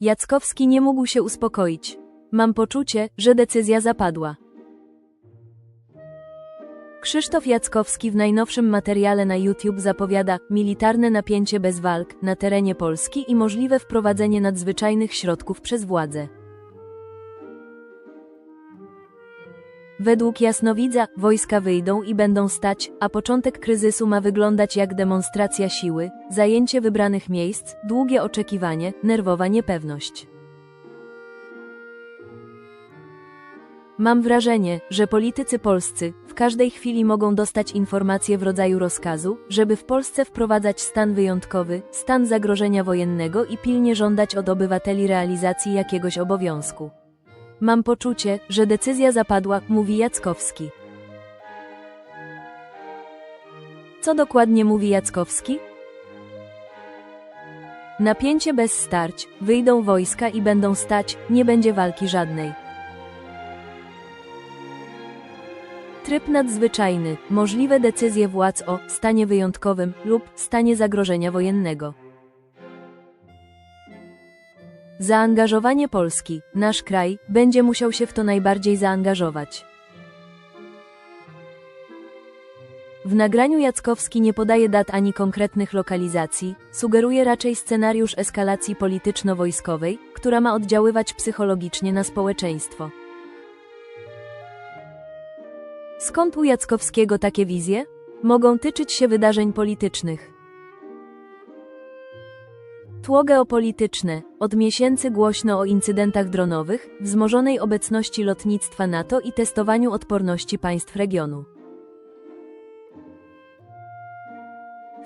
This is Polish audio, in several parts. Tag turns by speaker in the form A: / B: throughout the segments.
A: Jackowski nie mógł się uspokoić. Mam poczucie, że decyzja zapadła. Krzysztof Jackowski w najnowszym materiale na YouTube zapowiada militarne napięcie bez walk na terenie Polski i możliwe wprowadzenie nadzwyczajnych środków przez władze. Według jasnowidza wojska wyjdą i będą stać, a początek kryzysu ma wyglądać jak demonstracja siły, zajęcie wybranych miejsc, długie oczekiwanie, nerwowa niepewność. Mam wrażenie, że politycy polscy w każdej chwili mogą dostać informacje w rodzaju rozkazu, żeby w Polsce wprowadzać stan wyjątkowy, stan zagrożenia wojennego i pilnie żądać od obywateli realizacji jakiegoś obowiązku. Mam poczucie, że decyzja zapadła, mówi Jackowski. Co dokładnie mówi Jackowski? Napięcie bez starć, wyjdą wojska i będą stać, nie będzie walki żadnej. Tryb nadzwyczajny, możliwe decyzje władz o stanie wyjątkowym lub stanie zagrożenia wojennego. Zaangażowanie Polski, nasz kraj, będzie musiał się w to najbardziej zaangażować. W nagraniu Jackowski nie podaje dat ani konkretnych lokalizacji, sugeruje raczej scenariusz eskalacji polityczno-wojskowej, która ma oddziaływać psychologicznie na społeczeństwo. Skąd u Jackowskiego takie wizje? Mogą tyczyć się wydarzeń politycznych. Tło geopolityczne. Od miesięcy głośno o incydentach dronowych, wzmożonej obecności lotnictwa NATO i testowaniu odporności państw regionu.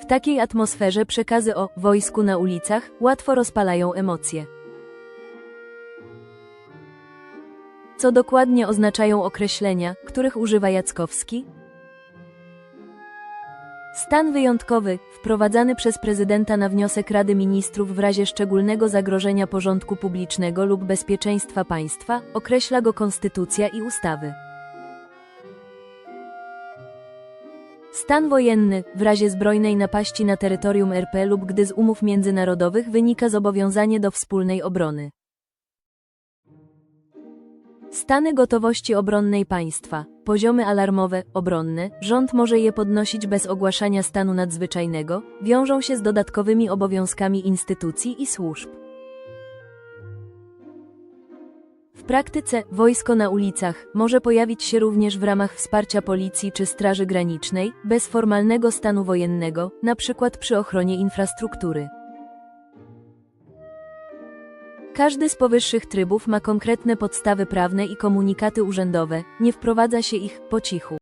A: W takiej atmosferze przekazy o wojsku na ulicach łatwo rozpalają emocje. Co dokładnie oznaczają określenia, których używa Jackowski? Stan wyjątkowy, wprowadzany przez prezydenta na wniosek Rady Ministrów w razie szczególnego zagrożenia porządku publicznego lub bezpieczeństwa państwa, określa go konstytucja i ustawy. Stan wojenny, w razie zbrojnej napaści na terytorium RP lub gdy z umów międzynarodowych wynika zobowiązanie do wspólnej obrony. Stany gotowości obronnej państwa, poziomy alarmowe, obronne, rząd może je podnosić bez ogłaszania stanu nadzwyczajnego, wiążą się z dodatkowymi obowiązkami instytucji i służb. W praktyce wojsko na ulicach może pojawić się również w ramach wsparcia policji czy Straży Granicznej, bez formalnego stanu wojennego, np. przy ochronie infrastruktury. Każdy z powyższych trybów ma konkretne podstawy prawne i komunikaty urzędowe, nie wprowadza się ich po cichu.